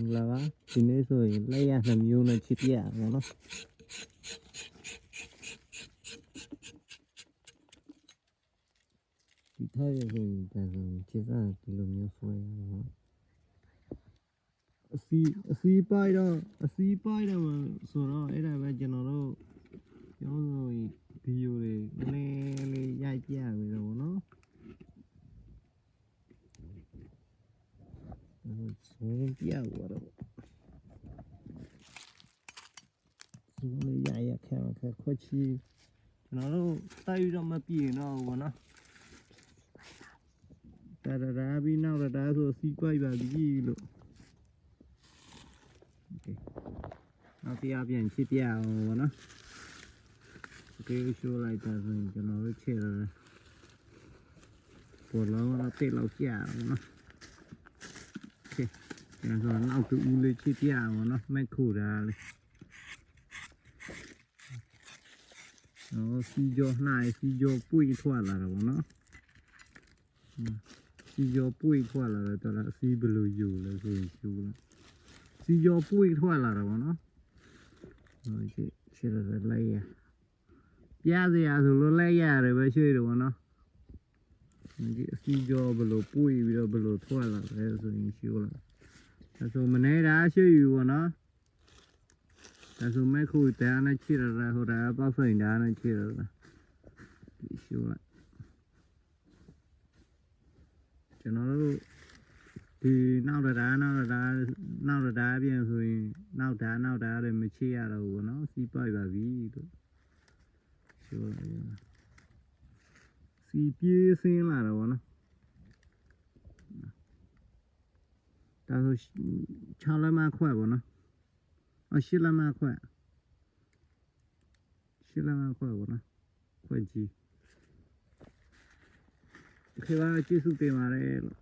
င်္ဂလာပါဒီနေ့ဆိုရင်လက်ရနှမျိုးနဲ့ချစ်ပြရအောင်နော်ဒီထားရဆိုရင်ဒါဆိုရင်ချစ်စားဒီလိုမျိုးဆွဲရအောင်နော်အစီအစီပိုက်တော့အစီပိုက်တော့ဆိုတော့အဲ့ဒါပဲကျွန်တော်တို့ပြောဆိုရင်ဗီဒီယိုတွေနည်းနည်းလေးရိုက်ပြရပြီတော့ဗောနော် ဆုံးပြသွားတော့ဆုံးလေးရရခဲခဲခွချီကျွန်တော်တို့တိုက်တော့မပြေတော့ဘူးနော်တရရာပြီးနောက်ရတာဆိုစီးပွားပါပြီလို့โอเคနောက်တရားပြန်ချစ်ပြအောင်ဗောနော်โอเคရှိုးလိုက်တာဆိုရင်ကျွန်တော်တို့ချစ်ရတယ်ပေါ်လောင်းတော့တိတ်လောက်ကြာအောင်နော် ကျွ န်တော်နောက်တူဦးလေးချစ်ပြရအောင်နော်မက်ခုတာလေးနော်စီကြောနှိုင်စီကြောပွေထွက်လာတော့ဗောနော်ဟွန်းစီကြောပွေထွက်လာတော့တော်လားစီဘယ်လိုယူလဲဆိုရင်ယူလားစီကြောပွေထွက်လာတော့ဗောနော်ဟိုချစ်ချစ်ရတဲ့လိုက်ရပြစရာဆိုလို့လိုက်ရတယ်ပဲရွှေ့တယ်ဗောနော်ဒီအစီကြောဘယ်လိုပွေပြီးတော့ဘယ်လိုထွက်လာလဲဆိုရင်ယူလား ဒါဆိုမနေတာရှိယူပေါ့နော်ဒါဆိုမဲ့ခုတဲနဲ့ချစ်ရတာဟိုဒါပေါ့ဖိန်ဒါနဲ့ချစ်ရတာဒီရှိုးလိုက်ကျွန်တော်တို့ဒီနောက်တဒါနောက်တဒါနောက်တဒါပြန်ဆိုရင်နောက်ဒါနောက်ဒါလည်းမချစ်ရတော့ဘူးပေါ့နော်စီးပိုက်ပါပြီလို့ရှိုးလိုက်ရတာစီပြေးစင်းလာတော့ပေါ့နော် ဒါဆို6လက်မခွဲပေါ့နော်အ8လက်မခွဲ8လက်မခွဲပေါ့နော်ခွဲကြည့်ဒီခေတ်ကကျေးဇူးတင်ပါတယ်လို့